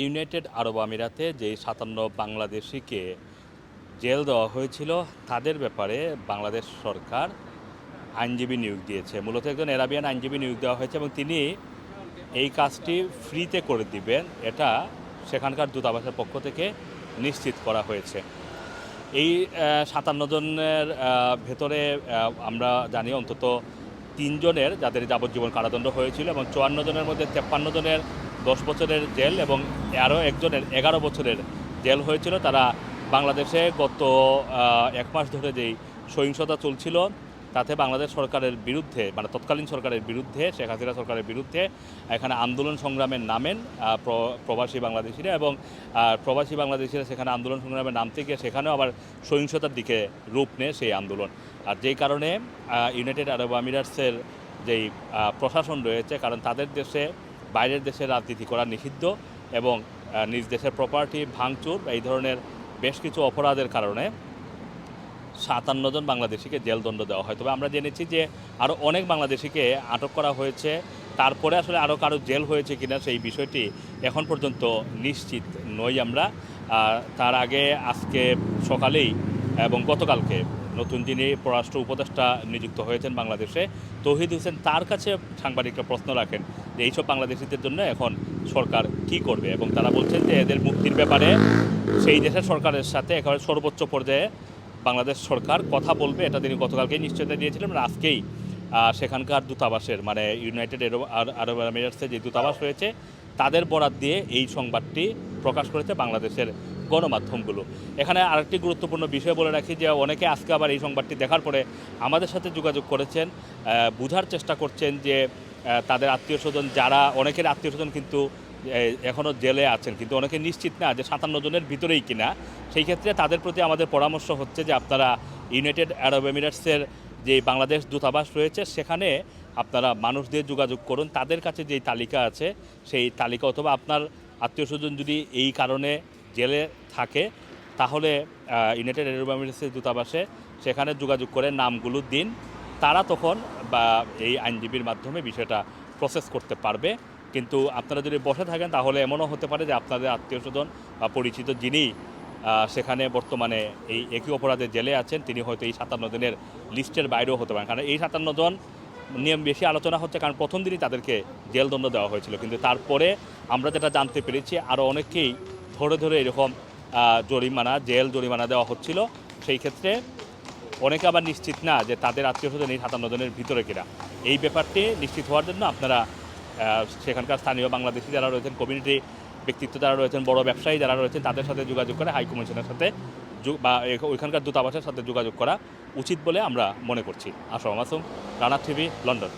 United আরব আমিরাতে যে সাতান্ন বাংলাদেশিকে জেল দেওয়া হয়েছিল, তাদের ব্যাপারে বাংলাদেশ সরকার আইনজীবী নিয়োগ দিয়েছে। মূলত একজন এরাবিয়ান আইনজীবী নিয়োগ দেওয়া হয়েছে এবং তিনি এই কাজটি ফ্রিতে করে দিবেন। এটা সেখানকার দূতাবাসের পক্ষ থেকে নিশ্চিত করা হয়েছে। এই সাতান্ন জনের ভেতরে আমরা জানি অন্তত তিনজনের যাদের যাবজ্জীবন কারাদণ্ড হয়েছিল এবং চুয়ান্ন জনের মধ্যে তেপ্পান্ন জনের দশ বছরের জেল এবং আরও একজনের এগারো বছরের জেল হয়েছিল। তারা বাংলাদেশে গত এক মাস ধরে যেই সহিংসতা চলছিল, তাতে বাংলাদেশ সরকারের বিরুদ্ধে মানে তৎকালীন সরকারের বিরুদ্ধে, শেখ হাসিনা সরকারের বিরুদ্ধে এখানে আন্দোলন সংগ্রামের নামেন প্র- প্রবাসী বাংলাদেশিরা এবং প্রবাসী বাংলাদেশিরা সেখানে আন্দোলন সংগ্রামে নামতে গিয়ে সেখানেও আবার সহিংসতার দিকে রূপ নেয় সেই আন্দোলন। আর যেই কারণে ইউনাইটেড আরব আমিরাটসের যেই প্রশাসন রয়েছে, কারণ তাদের দেশে বাইরের দেশে রাজনীতি করা নিষিদ্ধ এবং নিজ দেশের প্রপার্টি ভাঙচুর, এই ধরনের বেশ কিছু অপরাধের কারণে সাতান্ন জন বাংলাদেশিকে জেলদণ্ড দেওয়া হয়। তবে আমরা জেনেছি যে আরও অনেক বাংলাদেশিকে আটক করা হয়েছে। তারপরে আসলে আরও কারও জেল হয়েছে কিনা সেই বিষয়টি এখন পর্যন্ত নিশ্চিত নই আমরা। তার আগে আজকে সকালেই এবং গতকালকে নতুন যিনি পররাষ্ট্র উপদেষ্টা নিযুক্ত হয়েছেন বাংলাদেশে। তৌহিদ হোসেন, তার কাছে সাংবাদিকরা প্রশ্ন রাখেন যে এইসব বাংলাদেশিদের জন্য এখন সরকার কি করবে? এবং তারা বলছেন যে এদের মুক্তির ব্যাপারে সেই দেশের সরকারের সাথে একেবারে সর্বোচ্চ পর্যায়ে বাংলাদেশ সরকার কথা বলবে। এটা তিনি গতকালকেই নিশ্চয়তা দিয়েছিলেন এবং আজকেই সেখানকার দূতাবাসের মানে ইউনাইটেড আরব- আর- আরব আমিরাটসের যে দূতাবাস রয়েছে, তাদের বরাত দিয়ে এই সংবাদটি প্রকাশ করেছে বাংলাদেশের গণমাধ্যমগুলো। এখানে আরেকটি গুরুত্বপূর্ণ বিষয় বলে রাখি যে অনেকে আজকে আবার এই সংবাদটি দেখার পরে আমাদের সাথে যোগাযোগ করেছেন বোঝার চেষ্টা করছেন যে তাদের আত্মীয় স্বজন যারা, অনেকের আত্মীয় স্বজন কিন্তু এখনও জেলে আছেন। কিন্তু অনেকে নিশ্চিত না যে সাতান্ন জনের ভিতরেই কিনা। সেই ক্ষেত্রে তাদের প্রতি আমাদের পরামর্শ হচ্ছে যে আপনারা ইউনাইটেড আরব এমিরেটসের যে বাংলাদেশ দূতাবাস রয়েছে, সেখানে আপনারা মানুষদের যোগাযোগ করুন। তাদের কাছে যেই তালিকা আছে, সেই তালিকা অথবা আপনার আত্মীয় স্বজন যদি এই কারণে জেলে থাকে, তাহলে ইউনাইটেড আরব এমিরেটসের দূতাবাসে সেখানে যোগাযোগ করে নামগুলো দিন। তারা তখন বা এই আইনজীবীর মাধ্যমে বিষয়টা প্রসেস করতে পারবে। কিন্তু আপনারা যদি বসে থাকেন, তাহলে এমনও হতে পারে যে আপনাদের আত্মীয় স্বজন বা পরিচিত যিনি সেখানে বর্তমানে এই একই অপরাধে জেলে আছেন, তিনি হয়তো এই সাতান্ন জনের লিস্টের বাইরেও হতে পারেন। কারণ এই সাতান্ন জন নিয়ে বেশি আলোচনা হচ্ছে, কারণ প্রথম দিনই তাদেরকে জেলদণ্ড দেওয়া হয়েছিল। কিন্তু তারপরে আমরা যেটা জানতে পেরেছি আরও অনেকেই ধরে ধরে এরকম জরিমানা, জেল জরিমানা দেওয়া হচ্ছিল। সেই ক্ষেত্রে অনেকে আবার নিশ্চিত না যে তাদের আত্মীয় স্বজন এই সাতান্ন জনের ভিতরে কিনা। এই ব্যাপারটি নিশ্চিত হওয়ার জন্য আপনারা সেখানকার স্থানীয় বাংলাদেশি যারা রয়েছেন কমিউনিটি ব্যক্তিত্ব যারা রয়েছেন, বড় ব্যবসায়ী যারা রয়েছেন, তাদের সাথে যোগাযোগ করে হাই কমিশনের সাথে বা ওইখানকার দূতাবাসের সাথে যোগাযোগ করা উচিত বলে আমরা মনে করছি। Assam Masum Rana TV, London.